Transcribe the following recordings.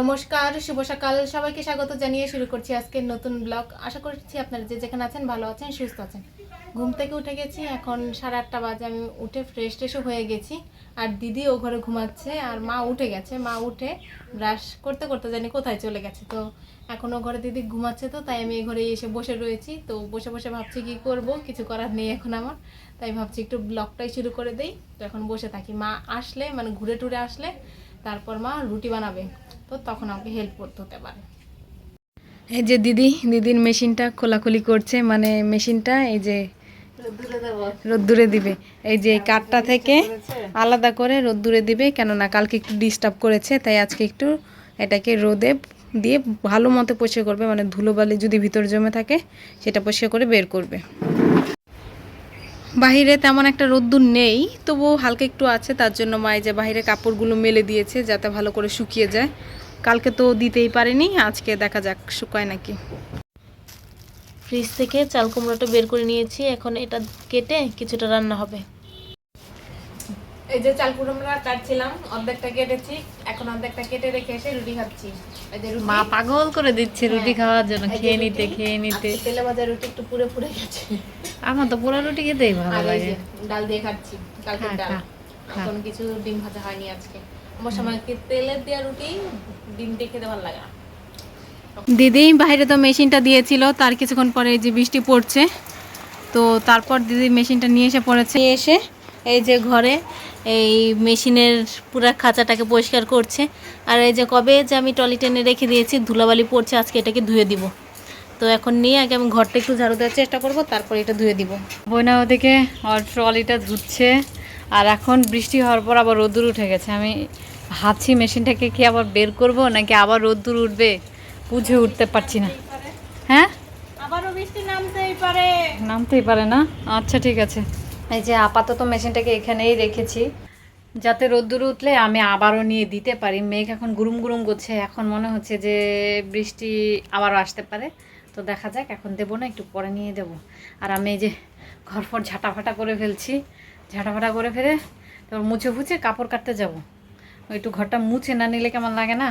নমস্কার, শুভ সকাল। সবাইকে স্বাগত জানিয়ে শুরু করছি আজকের নতুন ব্লগ। আশা করছি আপনারা যে যেখানে আছেন, ভালো আছেন, সুস্থ আছেন। ঘুম থেকে উঠে গেছি, এখন সাড়ে আটটা বাজে, আমি উঠে ফ্রেশ ট্রেশও হয়ে গেছি। আর দিদি ও ঘরে ঘুমাচ্ছে, আর মা উঠে গেছে। মা উঠে ব্রাশ করতে করতে জানি কোথায় চলে গেছে। তো এখন ও ঘরে দিদি ঘুমাচ্ছে তো, তাই আমি এই ঘরে এসে বসে রয়েছি। তো বসে বসে ভাবছি কি করব, কিছু করার নেই এখন আমার। তাই ভাবছি একটু ব্লগটাই শুরু করে দেই। তো এখন বসে থাকি। মা আসলে মানে ঘুরে টুরে আসলে তারপর মা রুটি বানাবে। তো তখন আমাকে হেল্প করতে হতে পারে। এই যে দিদি দিদির মেশিনটা খোলাখুলি করছে মানে মেশিনটা এই যে রোদ্দুরে দিবে। এই যে কাঠটা থেকে আলাদা করে রোদ্দুরে দিবে কেননা কালকে একটু ডিস্টার্ব করেছে তাই আজকে একটু এটাকে রোদে দিয়ে ভালো মতো পরিষ্কার করবে মানে ধুলোবালি যদি ভিতর জমে থাকে সেটা পরিষ্কার করে বের করবে। বাহিরে তেমন একটা রোদ্দুর নেই, তবুও হালকা একটু আছে, তার জন্য মায়ে যে বাহিরে কাপড়গুলো মেলে দিয়েছে যাতে ভালো করে শুকিয়ে যায়। কালকে তো দিতেই পারেনি, আজকে দেখা যাক শুকায় নাকি। ফ্রিজ থেকে চাল কুমড়োটা বের করে নিয়েছি, এখন এটা কেটে কিছুটা রান্না হবে। এই যে চাল কুমড়োটা কাটছিলাম অর্ধেকটা কেটেছি এখন অর্ধেকটা কেটে রেখে এসে রুটি খাচ্ছি। এই যে মা পাগল করে দিচ্ছে রুটি খাওয়ার জন্য খেয়ে নিতে খেয়ে নিতে। তেলে ভাজা রুটি একটু পুড়ে পুড়ে গেছে। আমার তো পুরো রুটি খেতেই ভালো লাগে। ডাল দিয়ে খাচ্ছি কালকের খা, ডাল। খা। এখন কিছু ডিম ভাজা হয়নি আজকে। আমার সময় কি তেলের দেওয়া রুটি ডিম দিয়ে খেতে ভালো লাগে না। দিদি বাইরে তো মেশিনটা দিয়েছিল তার কিছুক্ষণ পরে এই যে বৃষ্টি পড়ছে। তো তারপর দিদি মেশিনটা নিয়ে এসে পড়েছে। নিয়ে এসে এই যে ঘরে এই মেশিনের পুরো খাঁচাটাকে পরিষ্কার করছে। আর এই যে কবে যে আমি টলি টেনে রেখে দিয়েছি ধুলাবালি পড়ছে আজকে এটাকে ধুয়ে দিব। তো এখন নিয়ে আগে আমি ঘরটা একটু ঝাড়ু দেওয়ার চেষ্টা করব তারপর এটা ধুয়ে দিব। বইনা ওদিকে আর ট্রলিটা ধুচ্ছে আর এখন বৃষ্টি হওয়ার পর আবার রোদ্দুর উঠে গেছে। আমি ভাবছি মেশিনটাকে কি আবার বের করব নাকি আবার রোদ্দুর উঠবে? বুঝে উঠতে পারছি না। হ্যাঁ? আবারও বৃষ্টি নামতেই পারে। নামতেই পারে না? আচ্ছা ঠিক আছে। এই যে আপাতত মেশিনটাকে এখানেই রেখেছি। যাতে রোদ্দুর উঠলে আমি আবারও নিয়ে দিতে পারি। মেঘ এখন গুরুম গুরুম করছে। এখন মনে হচ্ছে যে বৃষ্টি আবারও আসতে পারে। তো দেখা যাক, এখন দেবো না, একটু পরে নিয়ে দেবো। আর আমি এই যে ঘর ফর ঝাঁটাফাটা করে ফেলছি। ঝাঁটাফাটা করে ফেলে তারপর মুছে ফুছে কাপড় কাটতে যাব। একটু ঘরটা মুছে না নিলে কেমন লাগে না?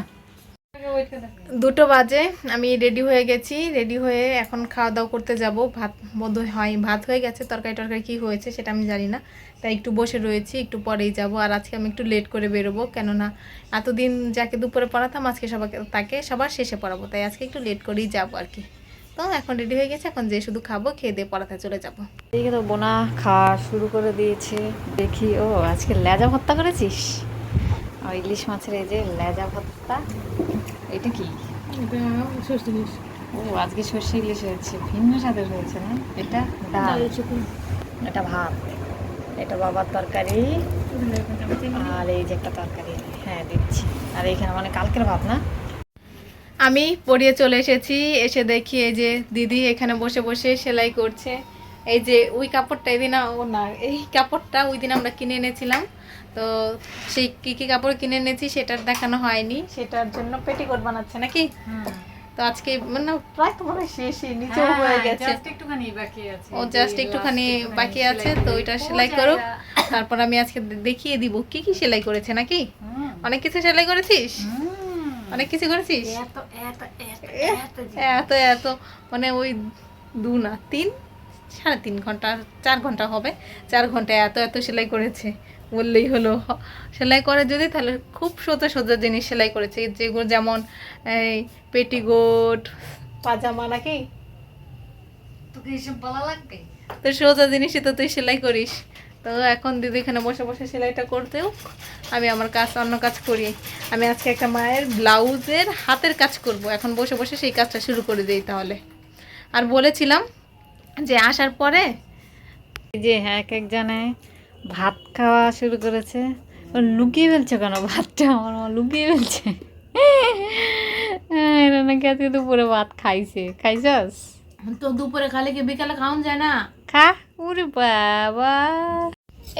দুটো বাজে, আমি রেডি হয়ে গেছি রেডি হয়ে এখন খাওয়া দাওয়া করতে যাব। ভাত বোধ হয় ভাত হয়ে গেছে, তরকারি টরকারি কী হয়েছে সেটা আমি জানি না। তাই একটু বসে রয়েছি, একটু পরেই যাব। আর আজকে আমি একটু লেট করে বেরোবো, কেননা এতদিন যাকে দুপুরে পড়াতাম, আজকে সবাইকে তাকে সবার শেষে পড়াবো। তাই আজকে একটু লেট করেই যাব আর কি। তো এখন রেডি হয়ে গেছে, এখন যে শুধু খাব, খেয়ে দিয়ে পড়াতে চলে যাব। এদিকে বোনা খাওয়া শুরু করে দিয়েছে। দেখি, ও আজকে লেজা ভর্তা করেছিস? ইলিশ মাছের এই যে লেজা ভর্তা এটা কি? ও আজকে সর্ষে ইলিশ হয়েছে। ভিন্ন স্বাদের হয়েছে না? এটা ডাল। এটা ভাত। এটা বাবার তরকারি। আর এই যে একটা তরকারি। হ্যাঁ দিচ্ছি। আর এইখানে মানে কালকের ভাত না? আমি পড়িয়ে চলে এসেছি। এসে দেখি এই যে দিদি এখানে বসে বসে সেলাই করছে। এই যে ওই কাপড়টা এই দিন ও না এই কাপড়টা ওই দিন আমরা কিনে এনেছিলাম। তো সেই কী কী কাপড় কিনে এনেছি সেটার দেখানো হয়নি। সেটার জন্য পেটিকোট বানাচ্ছে নাকি? তো আজকে মানে প্রায় তো হয় শেষই নিচেও হয়ে গেছে। একটুখানি বাকি আছে। ও জাস্ট একটুখানি বাকি আছে তো ওইটা সেলাই করুক। তারপর আমি আজকে দেখিয়ে দিব কি কি সেলাই করেছে নাকি? অনেক কিছু সেলাই করেছিস? অনেক কিছু করেছিস? এত এত। মানে ওই দু না তিন? সাড়ে তিন ঘণ্টা চার ঘণ্টা হবে। চার ঘণ্টা এত এত সেলাই করেছে। বললেই হলো সেলাই করে যদি তাহলে খুব সোজা সোজা জিনিস সেলাই করেছে। যেগুলো যেমন এই পেটিকোট পাজামা নাকি? তোকে এসব বলা লাগবে? তো সোজা জিনিসই তো তুই সেলাই করিস। তো এখন দিদি এখানে বসে বসে সেলাইটা করতেও আমি আমার কাজ অন্য কাজ করি। আমি আজকে একটা মায়ের ব্লাউজের হাতের কাজ করব। এখন বসে বসে সেই কাজটা শুরু করে দিই তাহলে। আর বলেছিলাম যে আসার পরে? এই যে এক এক জানে ভাত খাওয়া শুরু করেছে। ও লুকিয়ে ফেলছে কেন ভাতটা? আমার মা লুকিয়ে ফেলছে। হ্যাঁ, এরা নাকি আজকে দুপুরে ভাত খাইছে। খাইছস? তো দুপুরে খালে কি বিকালে খাওয়ান যায় না? খা উরে বাবা।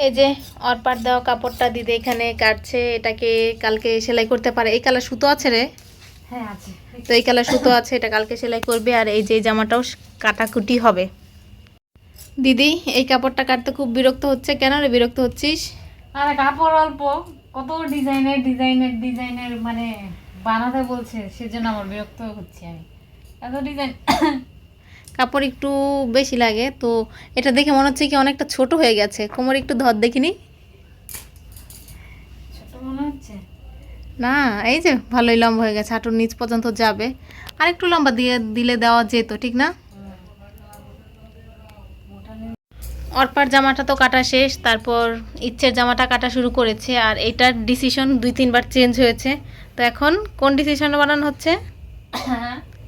এই যে অরপাট দেওয়া কাপড়টা দিদি এখানে কাটছে। এটাকে কালকে সেলাই করতে পারে? এই কালার সুতো আছে রে? হ্যাঁ আছে। তো এই কালার সুতো আছে এটা কালকে সেলাই করবে। আর এই যে এই জামাটাও কাটাকুটি হবে। দিদি এই কাপড়টা কাটতে খুব বিরক্ত হচ্ছে। কেন রে বিরক্ত হচ্ছিস? আরে কাপড় অল্প। কত ডিজাইনের ডিজাইনের ডিজাইনের মানে বানাতে বলছে সেজন্য আমার বিরক্ত হচ্ছে আমি। এত ডিজাইন। কাপড় একটু বেশি লাগে তো এটা দেখে মনে হচ্ছে কি অনেকটা ছোট হয়ে গেছে। কোমর একটু ধর দেখিনি? ছোট মনে হচ্ছে? না এই যে ভালোই লম্বা হয়ে গেছে হাঁটুর নিচ পর্যন্ত যাবে। আর একটু লম্বা দিয়ে দিলে দেওয়া যেত ঠিক না? অর্পার জামাটা তো কাটা শেষ তারপর ইচ্ছের জামাটা কাটা শুরু করেছে আর এইটার ডিসিশন দুই তিনবার চেঞ্জ হয়েছে। তো এখন কোন ডিসিশনে বানানো হচ্ছে?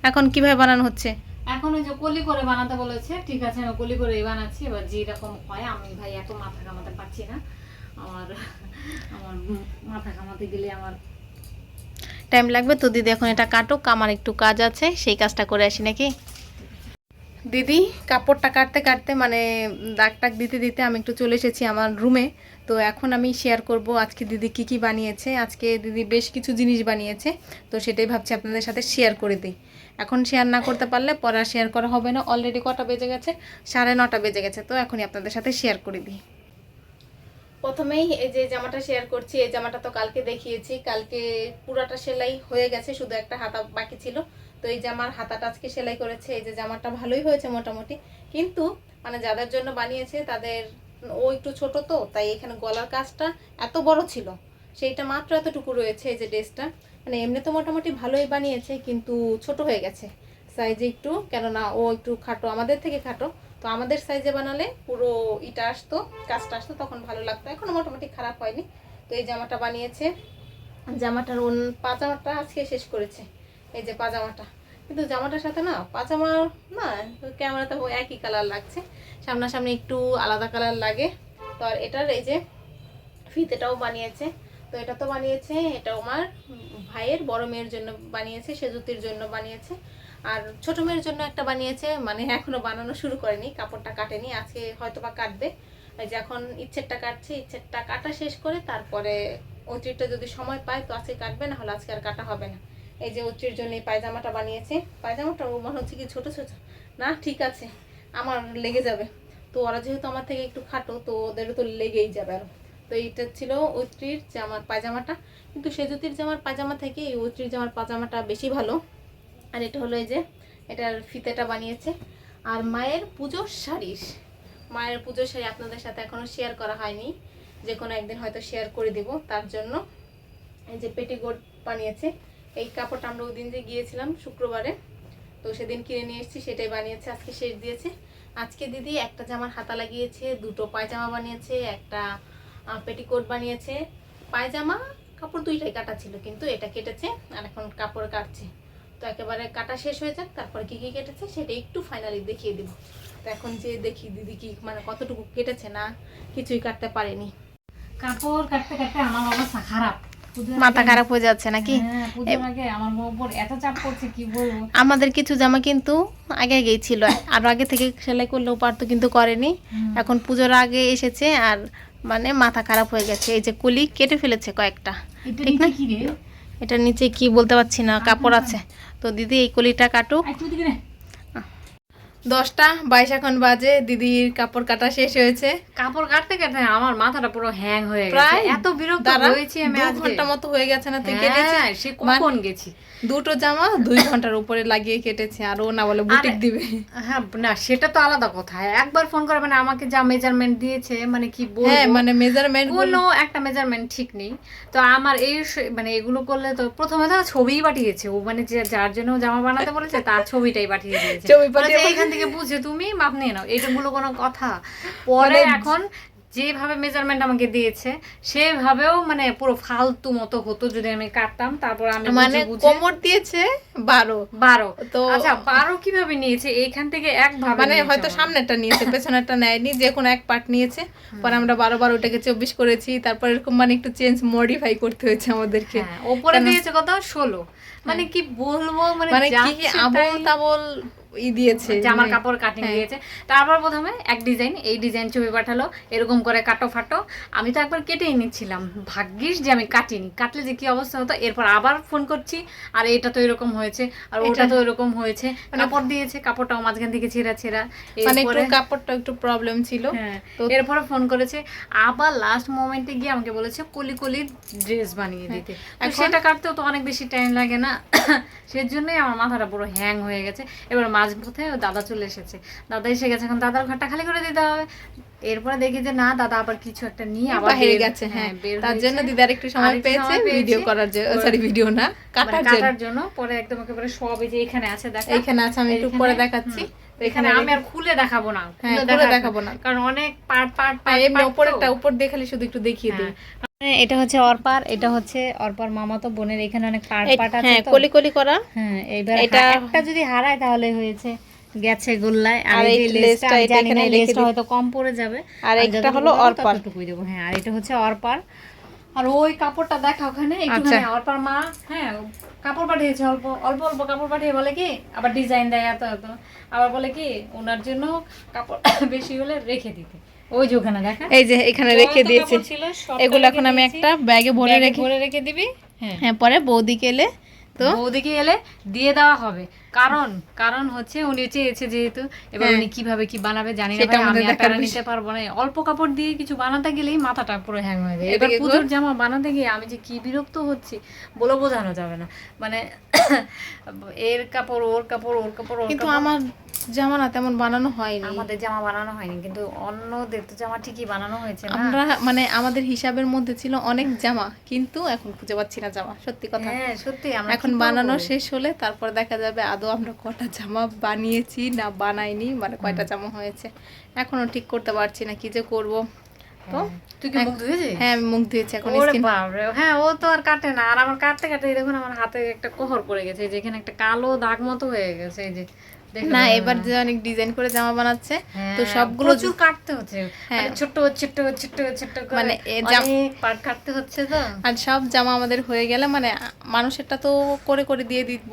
এখন কীভাবে বানানো হচ্ছে? এখন ওই যে কলি করে বানাতে বলেছে ঠিক আছে আমি কলি করেই বানাচ্ছি এবার যেরকম হয় আমি ভাই এত মাথা কামাতে পারছি না। আমার আমার মাথা কামাতে গেলে আমার টাইম লাগবে তো দিদি এখন এটা কাটুক আমার একটু কাজ আছে সেই কাজটা করে আসি নাকি? দিদি, কাপড়টা কাটতে কাটতে মানে দাগ টাক দিতে দিতে আমি একটু চলে এসেছি আমার রুমে তো এখন আমি শেয়ার করব আজকে দিদি কি কি বানিয়েছে। আজকে দিদি বেশ কিছু জিনিস বানিয়েছে, তো সেটাই ভাবছি আপনাদের সাথে শেয়ার করে দিই। এখন শেয়ার না করতে পারলে পরে আর শেয়ার করা হবে না। অলরেডি কটা বেজে গেছে? সাড়ে নটা বেজে গেছে, তো এখনই আপনাদের সাথে শেয়ার করে দিই। প্রথমেই এই যে জামাটা শেয়ার করছি, এই জামাটা তো কালকে দেখিয়েছি। কালকে পুরাটা সেলাই হয়ে গেছে, শুধু একটা হাতা বাকি ছিল। তো এই জামার হাতাটা আজকে সেলাই করেছে, এই যে জামাটা ভালোই হয়েছে মোটামুটি। কিন্তু মানে যাদের জন্য বানিয়েছে, তাদের ও একটু ছোট তো, তাই এখানে গলার কাজটা এত বড় ছিল। সেইটা মাত্র এতটুকু রয়েছে এই যে ড্রেসটা। মানে এমনি তো মোটামুটি ভালোই বানিয়েছে, কিন্তু ছোট হয়ে গেছে। সাইজে একটু, কেননা ও একটু খাটো, আমাদের থেকে খাটো। তো আমাদের সাইজে বানালে পুরো ইটা আসতো, কাজটা আসতো, তখন ভালো লাগতো। এখনও মোটামুটি খারাপ হয়নি। তো এই জামাটা বানিয়েছে। জামাটার ওন পাজামাটা আজকে শেষ করেছে। এই যে পাজামাটা। কিন্তু জামাটার সাথে না, পাজামা না, ক্যামেরাতে ও একই কালার লাগছে। সামনাসামনি একটু আলাদা কালার লাগে। তো আর এটার এই যে ফিতেটাও বানিয়েছে। তো এটা তো বানিয়েছে এটা আমার ভাইয়ের, বড় মেয়ের জন্য বানিয়েছে, সেজুতির জন্য বানিয়েছে। আর ছোট মেয়ের জন্য একটা বানিয়েছে মানে এখনও বানানো শুরু করেনি, কাপড়টা কাটেনি, আজকে হয়তো বা কাটবে। এই যে এখন ইচ্ছেরটা কাটছে, ইচ্ছেরটা কাটা শেষ করে তারপরে অতিরিক্ত যদি সময় পায় তো আজকে কাটবে না হলে আজকে আর কাটা হবে না। এই যে অতির জন্য এই পায়জামাটা বানিয়েছে। পায়জামাটা মনে হচ্ছে কি ছোটো ছোটো। না, ঠিক আছে, আমার লেগে যাবে। তো ওরা যেহেতু আমার থেকে একটু খাটো, তো ওদেরও তো লেগেই যাবে আরও। তো এইটা ছিল ঐত্রীর জামার পায়জামাটা। কিন্তু সেজুতির জামার পায়জামা থেকে এই ঐত্রীর জামার পায়জামাটা বেশি ভালো। আর এটা হলো এই যে, এটার ফিতেটা বানিয়েছে। আর মায়ের পুজোর শাড়ির মায়ের পুজোর শাড়ি আপনাদের সাথে এখনও শেয়ার করা হয়নি। যে কোনো একদিন হয়তো শেয়ার করে দিব। তার জন্য এই যে পেটিকোট বানিয়েছে। এই কাপড়টা আমরা ওই দিন যে গিয়েছিলাম, শুক্রবারে, তো সেদিন কিনে নিয়ে এসেছি, সেটাই বানিয়েছে, আজকে শেষ দিয়েছে। আজকে দিদি একটা জামার হাতা লাগিয়েছে, দুটো পায়জামা বানিয়েছে, একটা পেটিকোট বানিয়েছে। পায়জামা, কাপড় দুইটাই কাটা ছিল, কিন্তু এটা কেটেছে, আর এখন কাপড় কাটছে। তো একেবারে কাটা শেষ হয়ে যাক, তারপরে কী কী কেটেছে, সেটা একটু ফাইনালি দেখিয়ে দিব। তো এখন যে দেখি দিদি কি মানে কতটুকু কেটেছে না, কিছুই কাটতে পারেনি। কাপড় কাটতে কাটতে আমার অবস্থা খারাপ। মাথা খারাপ হয়ে যাচ্ছে নাকি? হ্যাঁ, আমাদের কিছু জামা কিন্তু আগে আগেই ছিল। আর আগে থেকে সেলাই করলেও পারতো কিন্তু করেনি। এখন পুজোর আগে এসেছে আর মানে মাথা খারাপ হয়ে গেছে। এই যে কুলি কেটে ফেলেছে কয়েকটা। ঠিক না? নিচে কি রে? এটার নিচে কি বলতে পারছি না কাপড় আছে। তো দিদি এই কলিটা কাটুক। দশটা বাইশ এখন বাজে দিদির কাপড় কাটা শেষ হয়েছে। কাপড় কাটতে কাটতে আমার মাথাটা পুরো হ্যাং হয়ে গেছে। এত বিরক্ত হয়েছি আমি ঘণ্টা মতো হয়ে গেছে না তুই কেটেছিস? হ্যাঁ, সে কখন গেছি? দুটো জামা দুই ঘণ্টার উপরে লাগিয়ে কেটেছে আর ও না বলে বুটিক দিবে। হ্যাঁ না সেটা তো আলাদা কথা। একবার ফোন করে মানে আমাকে যা মেজারমেন্ট দিয়েছে মানে কি হ্যাঁ মানে মেজারমেন্ট কোনো একটা মেজারমেন্ট ঠিক নেই। তো আমার এই মানে এগুলো করলে তো প্রথমে তো ছবিই পাঠিয়েছে। ও মানে যে যার জন্য জামা বানাতে বলেছে তার ছবিটাই পাঠিয়ে দিয়েছে। ছবি পাঠিয়ে- এখান থেকে বুঝে তুমি মাপ নিয়ে নাও। এটাগুলো কোনো কথা। পরে মানে- এখন যেভাবে মেজারমেন্ট আমাকে দিয়েছে সেভাবেও মানে পুরো ফালতু মতো হতো যদি আমি কাটতাম তারপর আমি মানে কোমর দিয়েছে বারো। বারো। তো আচ্ছা বারো কীভাবে নিয়েছে? এইখান থেকে একভাবে মানে হয়তো। সামনেরটা নিয়েছে পেছনেরটা নেয়নি যে কোনো এক পার্ট নিয়েছে। পরে আমরা বারো বারো ওটাকে চব্বিশ করেছি তারপর এরকম মানে একটু চেঞ্জ মডিফাই করতে হয়েছে আমাদেরকে। হ্যাঁ, ওপরে দিয়েছে কত ষোলো। মানে কি বলব মানে মানে কি আবল তাবল ই দিয়েছে জামার মানে- কাপড় কাটিং হ্যাঁ। দিয়েছে। তারপর প্রথমে এক ডিজাইন এই ডিজাইন ছবি পাঠালো এরকম করে কাটো ফাটো। আমি তো একবার কেটেই নিচ্ছিলাম। ভাগ্যিস যে আমি কাটিনি। কাটলে যে কি অবস্থা হতো? এরপর আবার ফোন করছি আর এটা তো এরকম হয়েছে আর ওটা তো এরকম হয়েছে। কাপড় দিয়েছে কাপড়টাও মাঝখান থেকে ছেঁড়া ছেঁড়া। মানে একটু কাপড়টা একটু প্রবলেম ছিল। হ্যাঁ তো এরপরে ফোন করেছে আবার লাস্ট মোমেন্টে গিয়ে আমাকে বলেছে কলি কলি ড্রেস বানিয়ে দিতে। হ্যাঁ। সেটা কাটতেও তো অনেক বেশি টাইম লাগে না। সেজন্যই আমার মাথাটা পুরো হ্যাং হয়ে গেছে। এবার মাঝ পথে দাদা চলে এসেছে। দাদা এসে গেছে এখন দাদার ঘরটা খালি করে দিতে হবে। এরপরে দেখি যে না দাদা আবার কিছু একটা নিয়ে আবার বের- গেছে হ্যাঁ। তার জন্য দিদার একটু সময় পেয়েছে ভিডিও করার জন্য সরি ভিডিও না কাটার জন্য কাটার জন্য। পরে একদম একেবারে সব এই যে এখানে আছে দেখো। এইখানে আছে আমি একটু পরে দেখাচ্ছি। এখানে আমি আর খুলে দেখাবো না হ্যাঁ, খুলে দেখাবো না। কারণ অনেক পার্ট পার্ট হ্যাঁ, এমনি উপরেরটা উপর দিয়ে খালি শুধু একটু দেখিয়ে দিই। এটা হচ্ছে অরপার এটা হচ্ছে অরপার মামা তো বোনের এখানে অনেক পার্ট পার্ট আছে হ্যাঁ কলি কলি করা। হ্যাঁ এবার এটা- একটা যদি হারায় তাহলে হয়েছে গেছে গোল্লায়। আর এই লেসটা জানি না এখানে লেসটা হয়তো কম পড়ে যাবে। আর একটা হলো অরপার। ততটুকুই দেবো। হ্যাঁ আর এটা হচ্ছে অরপার। আর ওই কাপড়টা দেখা ওখানে একটুখানি। আচ্ছা। অরপার মা হ্যাঁ কাপড় পাঠিয়েছে অল্প অল্প অল্প কাপড় পাঠিয়ে বলে কি আবার ডিজাইন দেয় এত এত। আবার বলে কি ওনার জন্য কাপড় বেশি হলে রেখে দিতে। ওই যে ওখানে দেখা। এই যে এখানে রেখে দিয়েছে। এগুলো এখন আমি একটা ব্যাগে ভরে রেখে ভরে রেখে দিবি? হ্যাঁ। হ্যাঁ পরে বৌদিকে এলে তো বৌদিকে এলে দিয়ে দেওয়া হবে। কারণ কারণ হচ্ছে উনি চেয়েছে যেহেতু এবার হ্যাঁ। উনি কীভাবে কি বানাবে জানি না আমি প্যারা নিতে পারব না। অল্প কাপড় দিয়ে কিছু বানাতে গেলেই মাথাটা পুরো হ্যাং হয়ে যায়। এবার পুজোর জামা বানাতে গিয়ে আমি যে কি বিরক্ত হচ্ছি বলে বোঝানো যাবে না। মানে এর কাপড় ওর কাপড় ওর কাপড় কিন্তু আমার জামা না তেমন বানানো হয়নি। আমাদের জামা বানানো হয়নি কিন্তু অন্যদের তো জামা ঠিকই বানানো হয়েছে না? আমরা মানে আমাদের হিসাবের মধ্যে ছিল অনেক জামা কিন্তু এখন খুঁজে পাচ্ছি না জামা সত্যি কথা। হ্যাঁ সত্যি আমরা এখন বানানো শেষ হলে তারপর দেখা যাবে আদৌ আমরা কটা জামা বানিয়েছি না বানাইনি মানে কয়টা জামা হয়েছে। এখনও ঠিক করতে পারছি না কি যে করব। তো। তুই কি মুখ ধুয়েছিস? হ্যাঁ আমি মুখ ধুয়েছি এখন ওরে হ্যাঁ ও তো আর কাটে না। আর আমার কাটতে কাটতে দেখুন আমার হাতে একটা কোহর পড়ে গেছে এই যে এখানে একটা কালো দাগ মতো হয়ে গেছে এই যে। না এবার যে অনেক ডিজাইন করে জামা বানাচ্ছে হ্যাঁ, তো সবগুলো প্রচুর কাটতে হচ্ছে। হ্যাঁ। ছোট ছোট্ট ছোট্ট করে মানে পার্ট কাটতে হচ্ছে তো। আর সব জামা আমাদের হয়ে গেলে মানে মানুষেরটা তো করে করে দিয়ে দিব।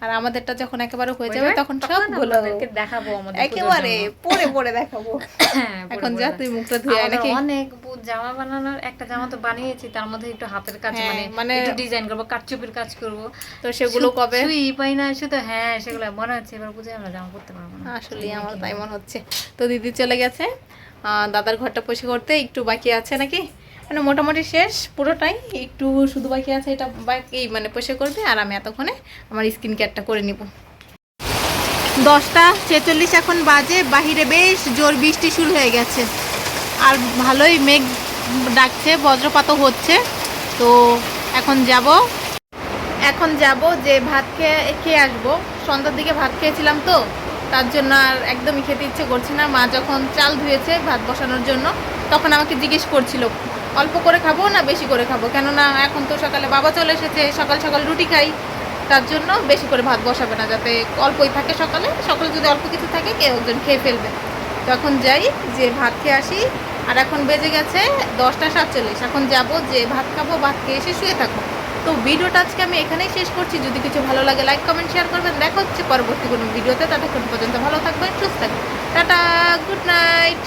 আর আমাদেরটা যখন একেবারে হয়ে যাবে তখন সবগুলো আপনাদেরকে দেখাবো আমাদের একেবারে পরে পরে দেখাবো। হ্যাঁ, এখন যা তুই মুখটা ধুয়ে আয় নাকি? অনেক জামা বানানোর একটা জামা তো বানিয়েছি তার মধ্যে একটু হাতের কাজ হ্যাঁ, মানে মানে- একটু ডিজাইন করব কাটচুপির কাজ করব। তো সেগুলো কবে? সুই পাই না শুধু হ্যাঁ সেগুলো মনে হচ্ছে এবার বুঝে আমরা জামা করতে পারব না। আসলে আমার তাই মনে হচ্ছে। তো দিদি চলে গেছে। আহ, দাদার ঘরটা পরিষ্কার করতে একটু বাকি আছে নাকি? মানে মোটামুটি শেষ, পুরোটাই। একটু শুধু বাকি আছে এটা বাকি মানে পরিষ্কার করবে, আর আমি এতক্ষণে আমার স্কিন কেয়ারটা করে নিব। দশটা ছেচল্লিশ এখন বাজে, বাহিরে বেশ জোর বৃষ্টি শুরু হয়ে গেছে। আর ভালোই মেঘ ডাকছে, বজ্রপাতও হচ্ছে। তো এখন যাব এখন যাব যে ভাত খেয়ে খেয়ে আসব। সন্ধ্যার দিকে ভাত খেয়েছিলাম তো, তার জন্য আর একদমই খেতে ইচ্ছে করছে না। মা যখন চাল ধুয়েছে ভাত বসানোর জন্য, তখন আমাকে জিজ্ঞেস করছিল অল্প করে খাব না বেশি করে খাব? কেননা এখন তো সকালে বাবা চলে এসেছে, সকাল সকাল রুটি খাই, তার জন্য বেশি করে ভাত বসাবে না, যাতে অল্পই থাকে সকালে। সকালে যদি অল্প কিছু থাকে, কেউ একজন খেয়ে ফেলবে। তো এখন যাই, যে ভাত খেয়ে আসি। আর এখন বেজে গেছে দশটা সাতচল্লিশ। এখন যাব যে ভাত খাব, ভাত খেয়ে এসে শুয়ে থাকব। তো ভিডিওটা আজকে আমি এখানেই শেষ করছি। যদি কিছু ভালো লাগে লাইক কমেন্ট শেয়ার করবেন। দেখা হচ্ছে পরবর্তী কোনো ভিডিওতে। ততক্ষণ পর্যন্ত ভালো থাকবেন, সুস্থ থাকবেন। Tata good night